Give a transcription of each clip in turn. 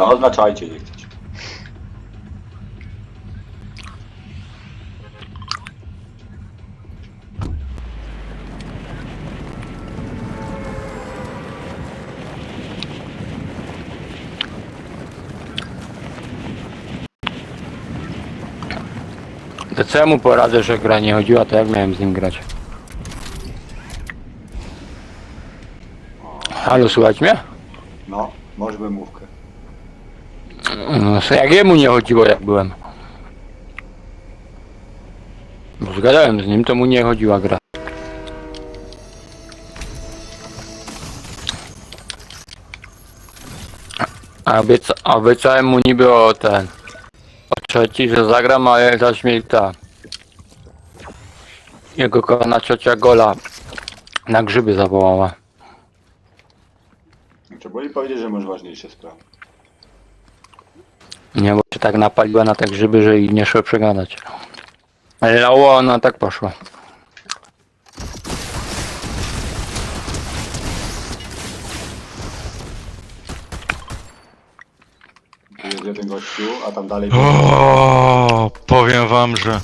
No, oznaczajcie, nie chcecie. To co ja mu poradzę, że gra nie chodziła, to jak miałem z nim grać? Halo, słuchać mnie? No, może wymówkę. No, co jak jemu nie chodziło, jak byłem. Bo zgadałem z nim, to mu nie chodziła gra. A obieca, obiecałem mu niby o ten... O trzeci, że zagram, ale zaś ta... Jego kochana ciocia Gola na grzyby zawołała. Znaczy, boli powiedzieć, że masz ważniejsze sprawy. Nie, bo się tak napaliła na te grzyby, że jej nie szło przegadać. Ale o, ona tak poszła. Jest jeden gościu, a tam dalej... O, powiem wam, że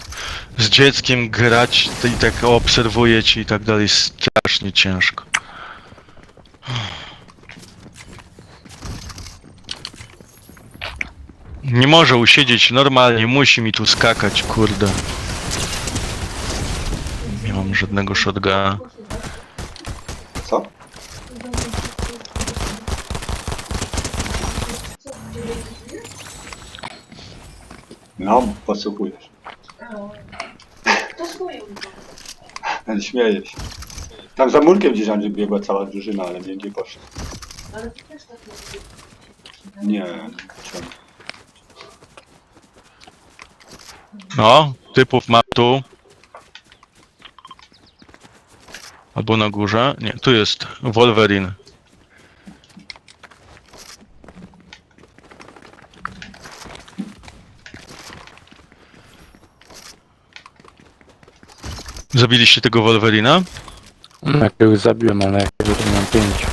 z dzieckiem grać i tak obserwujecie i tak dalej jest strasznie ciężko. Nie może usiedzieć normalnie, musi mi tu skakać, kurde. Nie mam żadnego shotguna. Co? No, podsłuchujesz. To swoją. Śmieję się. Tam za murkiem gdzieś Andrzej biegła cała drużyna, ale nie poszło. Ale ty też tak mówisz. Nie, czemu? No, typów mam tu. Albo na górze. Nie, tu jest Wolverine. Zabiliście tego Wolverina? No, jakiegoś zabiłem, ale jakiegoś nie mam pięć.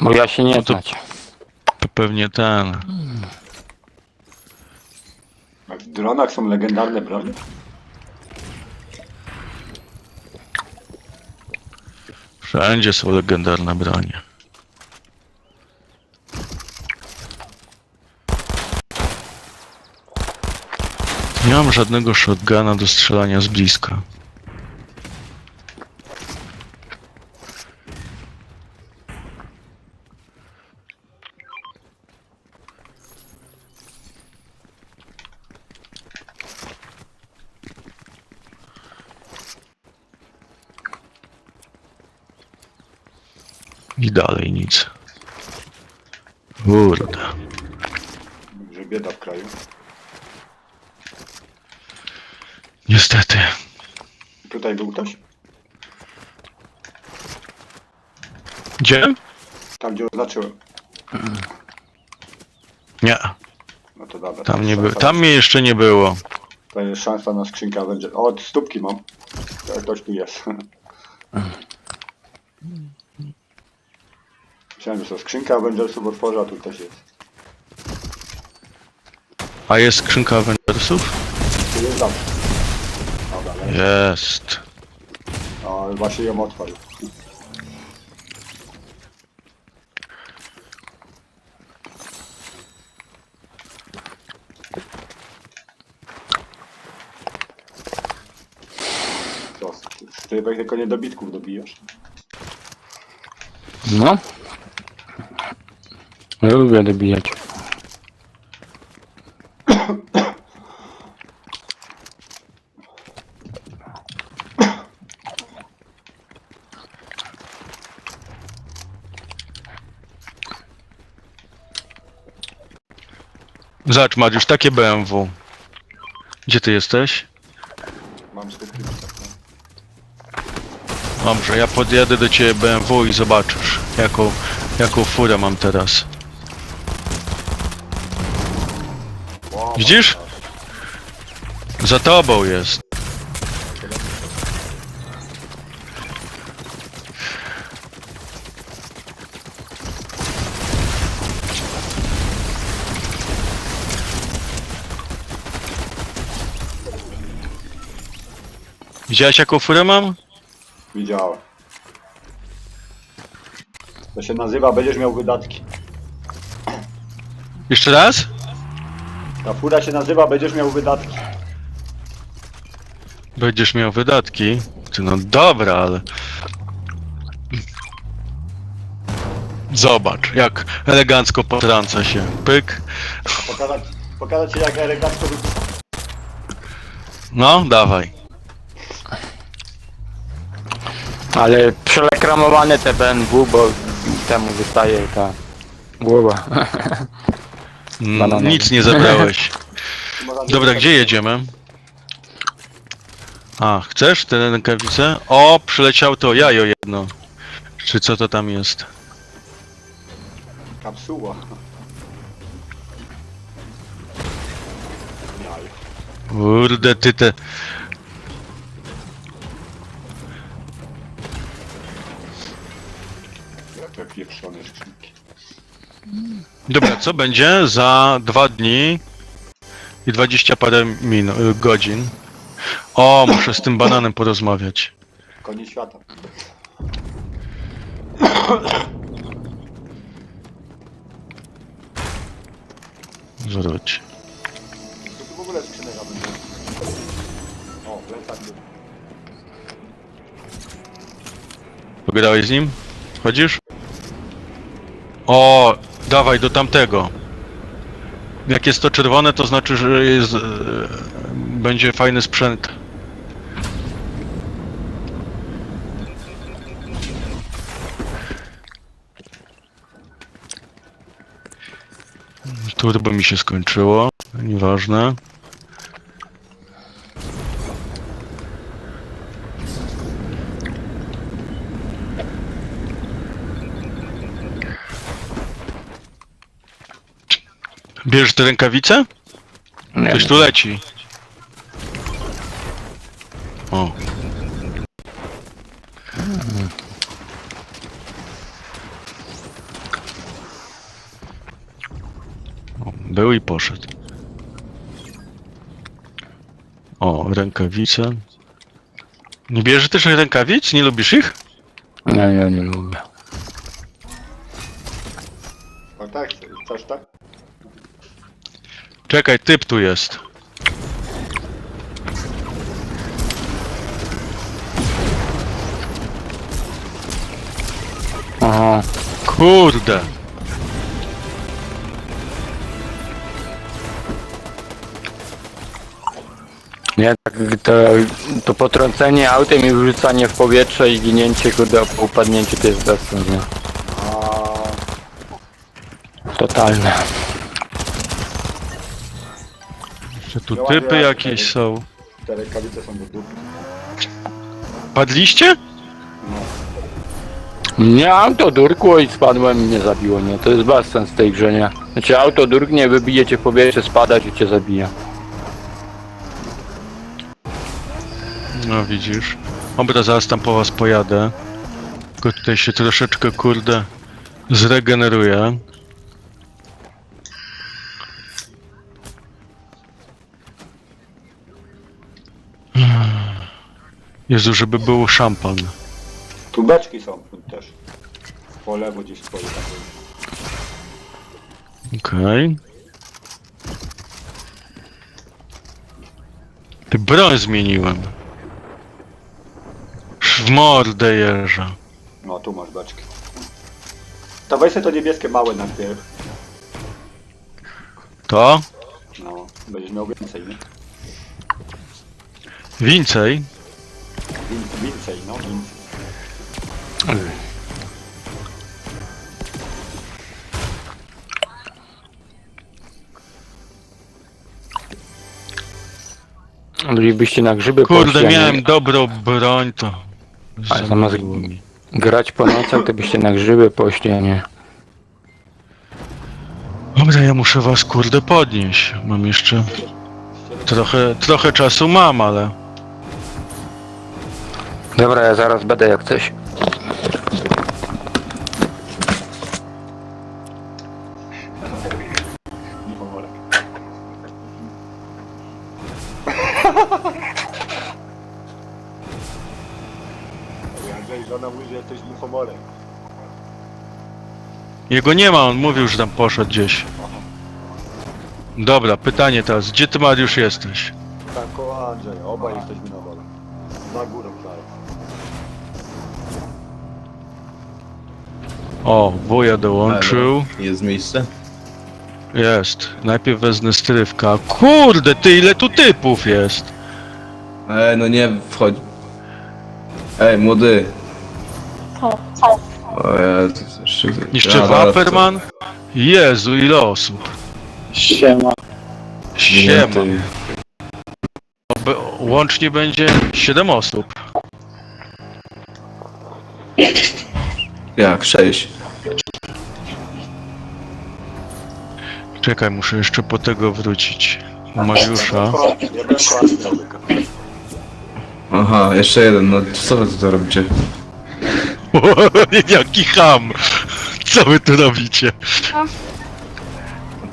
Bo ja się nie No to- znać. To pewnie ten. Dronach są legendarne broni? Wszędzie są legendarne bronie. Nie mam żadnego shotguna do strzelania z bliska. I dalej nic. Kurde. Że bieda w kraju. Niestety. Tutaj był ktoś? Gdzie? Tam gdzie oznaczyłem. Nie, No to dobra. tam nie było. szansa- Tam mnie jeszcze nie było. To jest szansa na skrzynkę Avenger. O, stópki mam. To Ktoś tu jest. Myślałem, że to skrzynka Avengersów otworzę, a tu też jest. A jest skrzynka Avengersów? Tu jest zawsze. Dobra, ale... Jest. No, właśnie ją otworzył. Co? Strypek tylko niedobitków dobijasz. No. Ja lubię dobijać. Zobacz Mariusz, takie BMW. Gdzie ty jesteś? Mam. Dobrze, ja podjadę do ciebie BMW i zobaczysz, jaką, jaką furę mam teraz. Widzisz? Za tobą jest. Widziałeś jaką furę mam? Widziałem. To się nazywa, będziesz miał wydatki. Jeszcze raz? Ta fura się nazywa, będziesz miał wydatki. Będziesz miał wydatki. Ty no dobra, ale... Zobacz, jak elegancko potrąca się. Pyk. Pokazać, pokazać ci jak elegancko wy... No, dawaj. Ale przelekramowane te BNW, bo temu wystaje ta głowa. Mm, Bananowy. Nic nie zabrałeś. Dobra, gdzie jedziemy? A, chcesz te rękawice? O, przyleciał to jajo jedno. Czy co to tam jest? Kapsuła. Jaj. Kurde, ty te... Skrzynki. Dobra, co będzie za dwa dni i 20 parę min, y, godzin? O, muszę z tym bananem porozmawiać. Koniec świata. Zwróć. Co tu w ogóle skrzynek będzie? O, plecak był. Pogadałeś z nim? Chodzisz? O, dawaj do tamtego. Jak jest to czerwone, to znaczy, że jest, e, będzie fajny sprzęt. Turbo mi się skończyło, nieważne. Bierzesz te rękawice? Nie Ktoś wiem. tu leci. O. O, Był i poszedł. O, rękawice. Nie bierzesz też rękawic? Nie lubisz ich? Nie, ja nie lubię. O tak, chcesz tak? Czekaj, typ tu jest. Aha. Kurde. Nie, tak to, to potrącenie autem i wyrzucanie w powietrze i ginięcie, kurde, po upadnięciu to jest bez sensu, nie? A Totalne. Jeszcze tu typy jak jakieś są. te rękawice są do dupy. Padliście? Nie, auto durkło i spadłem i mnie zabiło, nie? To jest bez sens w tej grze, nie? Znaczy auto durknie, wybije cię w powietrze, spadać i cię zabija. No widzisz. Dobra, zaraz tam po was pojadę. Tylko tutaj się troszeczkę, kurde, zregeneruje. Jezu, żeby był szampan. Tu beczki są tu też. Po lewo gdzieś stoi takie. Okej. Ty broń zmieniłem. W mordę jeża. No tu masz beczki. To weź sobie to niebieskie małe najpierw. To? No, będziesz miał więcej, nie? Więcej? Więcej, no więcej. Bylibyście na grzyby Kurde, poszli, a nie- miałem dobrą broń, to... Ale zamiast grać po nocach, to byście na grzyby poszli, a nie? Dobra, ja muszę was kurde podnieść. Mam jeszcze... Trochę, trochę czasu mam, ale... Dobra, ja zaraz będę jak coś. Nie pomorek. ona mówi, że jesteś infomorem. Jego nie ma, on mówił, że tam poszedł gdzieś. Dobra, pytanie teraz. Gdzie ty Mariusz jesteś? Tak, koło Andrzeja, obaj jesteśmy O, wuja dołączył. Jest miejsce? Jest. Najpierw wezmę strywka. Kurde, ty ile tu typów jest? Ej, no nie wchodź. Ej, młody. Co? O, ja, to jeszcze... Jeszcze Ja, zaraz Waperman? Jezu, ile osób? Siema. to- Siema. Łącznie będzie 7 osób. Jak? Sześć. Czekaj, muszę jeszcze po tego wrócić. U Mariusza. Klas zamyka. Aha, jeszcze jeden, no co wy tu robicie? Jaki ham! Co wy tu robicie?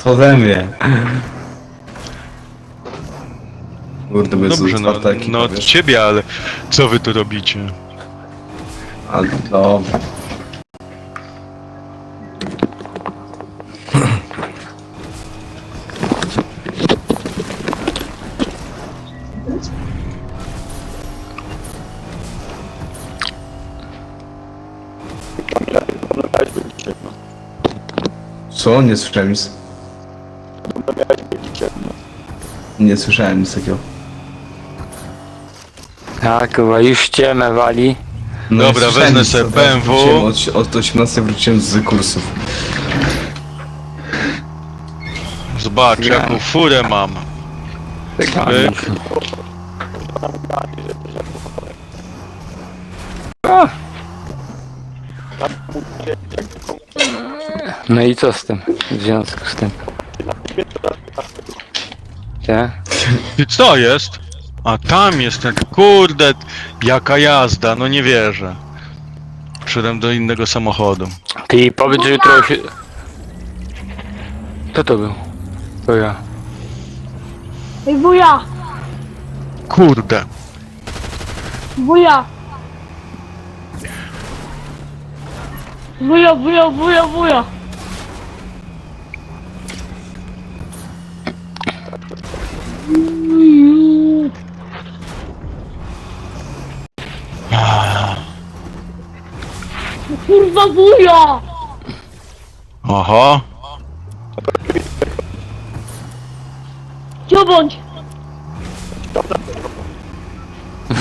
To ode mnie. Kurde, bez Dobrze, no, no od ciebie, ale co wy tu robicie? Ale dobra. Co? Nie słyszałem nic. Nie słyszałem nic takiego. Tak, chyba już ściemę wali. No Dobra, słyszałem wezmę nic, sobie BMW. wróciłem Od, od 18 wróciłem z kursów. Zobacz, Ja. jaką furę mam. Tak, Pyk. A. No i co z tym? W związku z tym? Tak? I co jest? A tam jest ten, kurde, jaka jazda, no nie wierzę. Przyszedłem do innego samochodu. Ty powiedz, że jutro się... Kto to był? To ja. Ej, wuja! Kurde. Wuja! Wuja, wuja, wuja, wuja! Kurwa wuja! Oho. Gdzie bądź?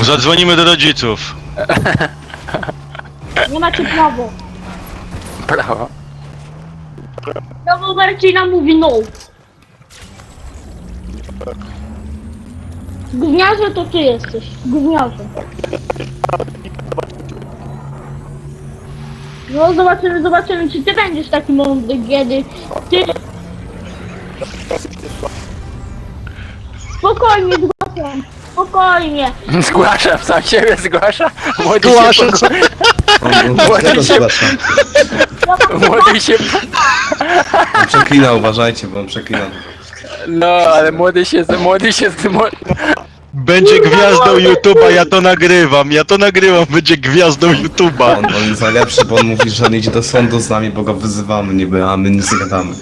Zadzwonimy do rodziców. Nie macie prawo. Prawo. Prawo Marcina mówi no. Gówniarze to ty jesteś. Gówniarze. No zobaczymy, zobaczymy, czy ty będziesz taki mądry, kiedy ty... Spokojnie, zgłaszam. Spokojnie. Zgłaszam, sam siebie zgłasza. Młody Zgłaszam się... Młody się... Młody się... On przeklina, uważajcie, bo on przeklina. No, ale młody się... Młody się... Będzie gwiazdą YouTube'a, ja to nagrywam, ja to nagrywam, będzie gwiazdą YouTube'a. On, on jest najlepszy, bo on mówi, że on idzie do sądu z nami, bo go wyzywamy niby, a my nie gadamy.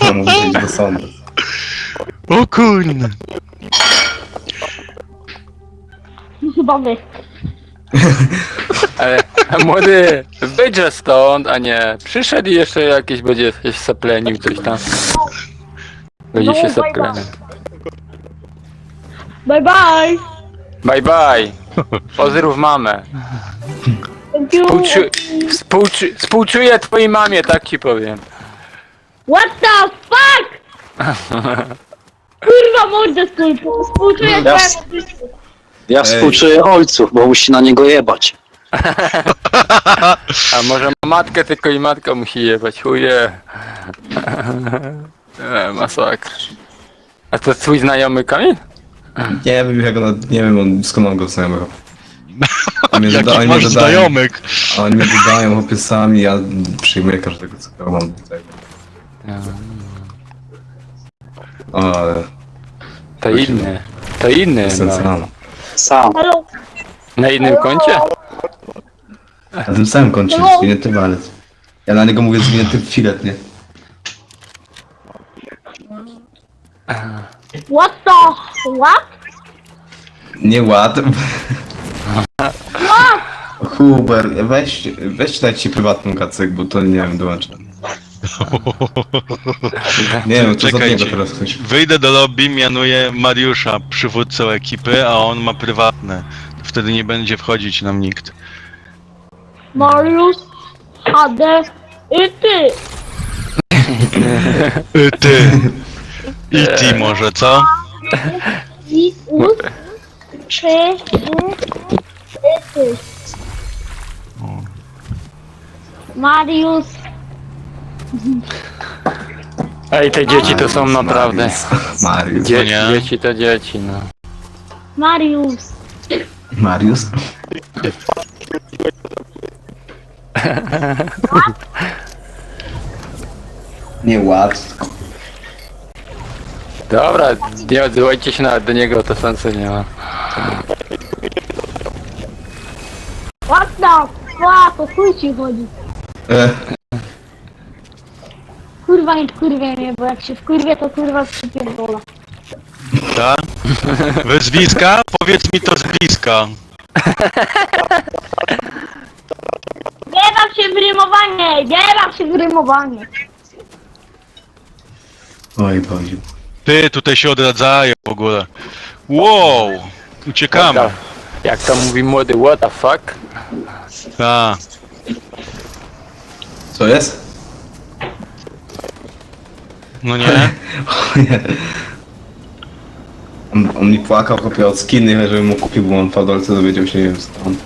On mówi, że idzie do sądu. O kurde. Chyba wy. Ale młody, wyjdźże stąd, a nie przyszedł i jeszcze jakieś będzie się saplenił coś tam. Będzie No, się bye, saplenił. Bye bye. Bye bye. Pozdrów mamę. Thank you. Współczu... Współczu... Współczuję twojej mamie, tak ci powiem. What the fuck? Kurwa mordę skurpu. Współczuję Ja- twojemu życiu. Ja współczuję ojców, bo musi na niego jebać. A może matkę tylko i matka musi jebać, chuje. E, masakr. A to twój znajomy Kamil? Nie wiem, jak on, nie wiem, on, skąd on go znajomego. Oni mnie doda- oni masz dodają- znajomych? a Oni mnie dodają opisami, ja przyjmuję każdego, co mam tutaj. Ale To inny. To inny. No. Sam. Na innym koncie? Na tym samym koncie, No. zwinięty walec. Ja na niego mówię zwinięty filet, nie? What the... What? Nie ład. Huber, weź, weź dać ci prywatną kacek, bo to nie wiem, dołączę. Nie wiem, co za Czekajcie. teraz ktoś. Wyjdę do lobby, mianuję Mariusza przywódcą ekipy, a on ma prywatne. Wtedy nie będzie wchodzić nam nikt. Mariusz, HD i ty. Y, Ty. I ty może, co? Czy ty. Mariusz. Ej, te dzieci to są naprawdę. Mariusz. Dzie nie? dzieci to dzieci, no. Mariusz. Mariusz? Nie ład. Dobra, nie odzywajcie się nawet do niego, to sensu nie ma. What the fuck? O chuj ci chodzi. E, Kurwa nie wkurwia mnie, bo jak się wkurwie, to kurwa przypierdola. Tak? Wyzwiska? Powiedz mi to z bliska. Nie dam się w rymowanie! Nie się w rymowanie! oj Boziu. Ty, tutaj się odradzają w ogóle. Wow! Uciekamy. What the- Jak to mówi młody, what the fuck? Tak. Co jest? No nie? O nie. On, on mi płakał, kupił od skiny, żeby mu kupił, bo on w Fadolce dowiedział się, nie wiem stąd.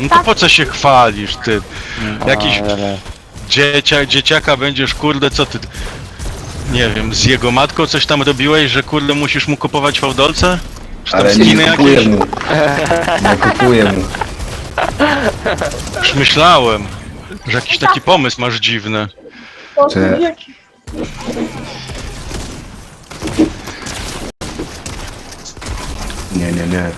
No to po co się chwalisz, ty? Jakiś Ale- dziecia, dzieciaka będziesz, kurde, co ty... Nie wiem, z jego matką coś tam robiłeś, że kurde musisz mu kupować fałdolce? Czy tam Ale skiny nie kupuję jakieś? mu. Nie kupuję mu. Już myślałem, że jakiś taki pomysł masz dziwny. Czy-. Nie, nie, nie.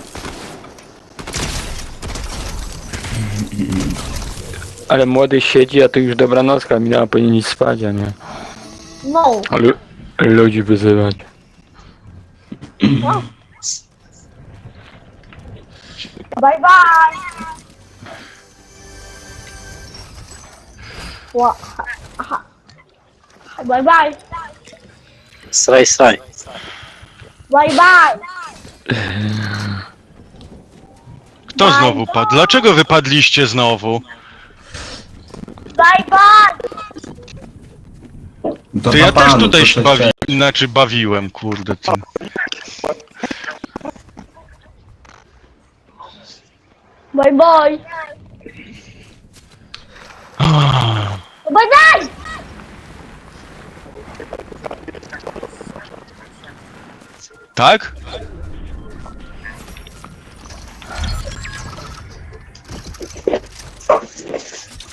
Ale młody siedzi, a tu już dobranocka minęła, powinien iść spać, a nie. No. Lu ludzi wyzywać. Bye bye! Ła. Aha. Bye bye! Straj, straj. Bye bye! Kto znowu padł? Dlaczego wypadliście znowu? Bye bye! Do To ja też tutaj się bawi... Znaczy bawiłem, kurde, ty. Bye bye! Bye bye! Tak?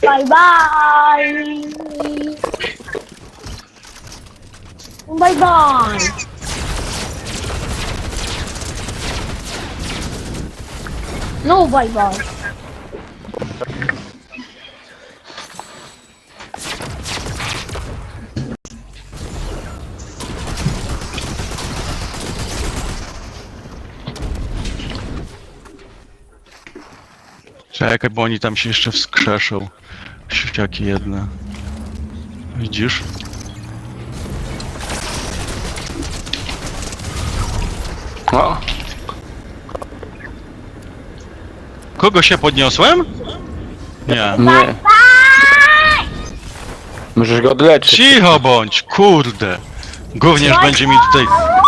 Bye bye! Bye bye! No bye bye! Czekaj, bo oni tam się jeszcze wskrzeszą. Siusiaki jedne. Widzisz? O, Kogo się podniosłem? Nie. nie. Możesz go odleczyć. Cicho bądź, kurde. Gówniarz będzie mi tutaj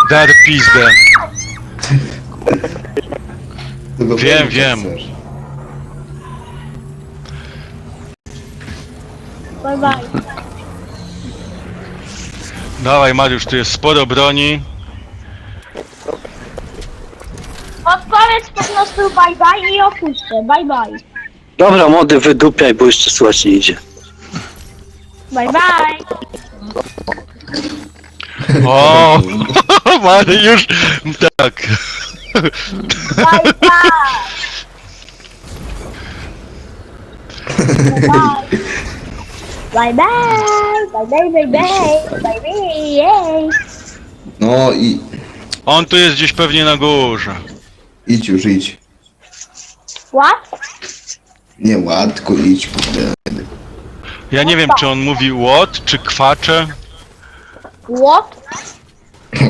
dar pizdę. Tego Wiem, wiem. chcesz. Bye bye! Dawaj Mariusz, tu jest sporo broni. Odpowiedz po prostu bye bye i opuszczę. Bye bye! Dobra, młody, wydupiaj, bo jeszcze słychać nie idzie. Bye bye! O, Mariusz, tak. Bye, bye. Bye bye, bye bye, bye bye, bye bye, jej. No i On tu jest gdzieś pewnie na górze. Idź już, idź. What? Nie łatko, idź, kurde. Ja nie wiem, czy on mówi łot, czy kwacze. What?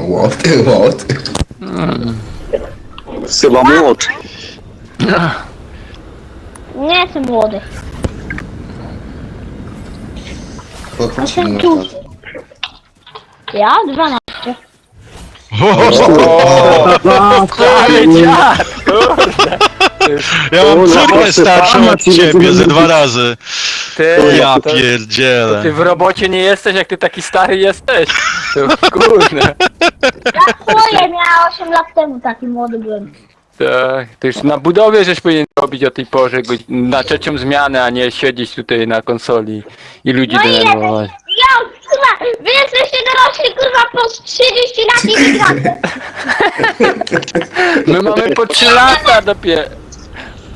What, what? Chyba młot. Nie jestem młody. Popatrz Jestem na tu. Ja? 12. Ale dziad! Kurde! Ja mam O, córkę proszę starszą pana, od ciebie ze dwa razy. Ty, Ja to, pierdzielę. ty w robocie nie jesteś, jak ty taki stary jesteś. To, kurde. Twoje miała 8 lat temu, taki młody byłem. Tak, to już na budowie żeś powinien robić o tej porze, na trzecią zmianę, a nie siedzieć tutaj na konsoli i ludzi No i denerwować. Ja, kurwa, wy jesteście dorośli, kurwa, po 30 lat i. My mamy po 3 lata dopiero.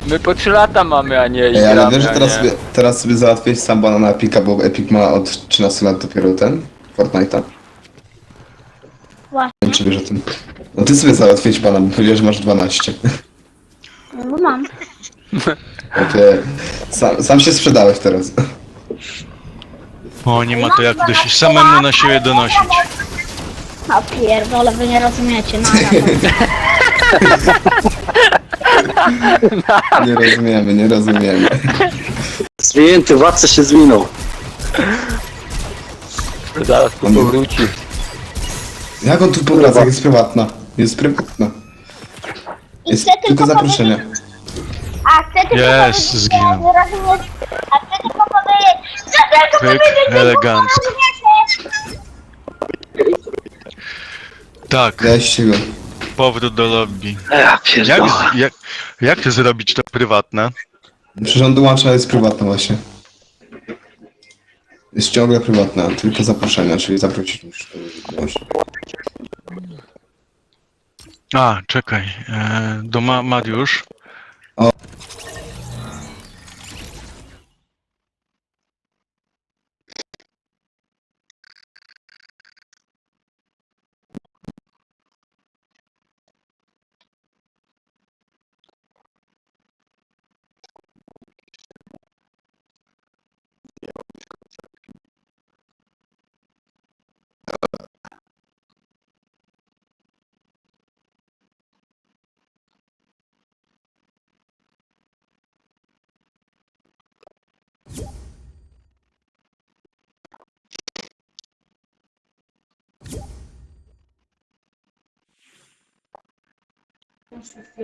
My po 3 lata mamy, a nie Ej, ale gramy, wiesz, że a teraz nie. sobie, teraz sobie załatwiłeś sam banana Epika, bo Epic ma od 13 lat dopiero ten Fortnite'a. Właśnie. Nie wiem, czy wiesz o tym. No ty sobie załatwiłeś bana, bo powiedziałeś, że masz 12. No bo mam. Ty, sam, sam się sprzedałeś teraz. O, nie ma to jak dość samemu na siebie donosić. A pierdole, wy nie rozumiecie, no Nie rozumiemy, nie rozumiemy. Zwinięty władca się zwinął. Zaraz tu powróci. Jak on tu powraca, jest prywatna? Jest prywatna. Jest chcę tylko tylko zaproszenie. A chcę tylko Jest, powiedzieć, że zginął. rozumiecie. A powiedzieć, chcę tylko Pyk, elegancko. Tak, Weźcie go. powrót do lobby. Ja Jak, pierdolę. jak, jak zrobić to prywatne? Przecież on dołącza, jest prywatna właśnie. Jest ciągle prywatna, tylko zaproszenia, czyli zaprosić musisz. A, czekaj. E, do Ma Mariusz.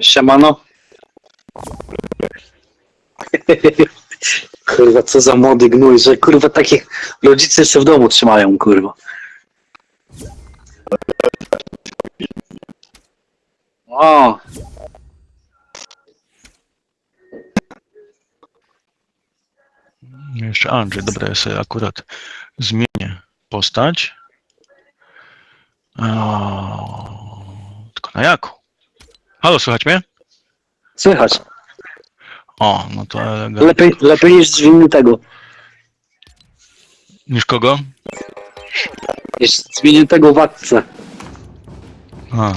Siemano. Kurwa, co za młody gnój, że kurwa takich rodzice jeszcze w domu trzymają, kurwa. O, Jeszcze Andrzej. Dobra, ja sobie akurat zmienię postać. O, tylko na jaką? Halo, słychać mnie? słychać. O, no to elegancko. Lepiej, lepiej niż zwiniętego. Niż kogo? Niż zwiniętego władcę. A.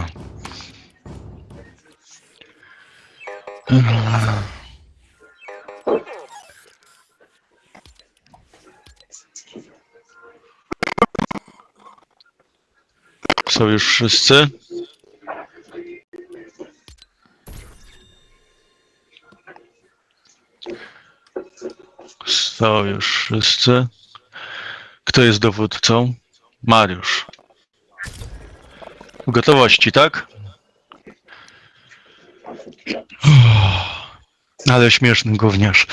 Są już wszyscy? Są już wszyscy. Kto jest dowódcą? Mariusz. W gotowości, tak? Ale śmieszny gówniarz.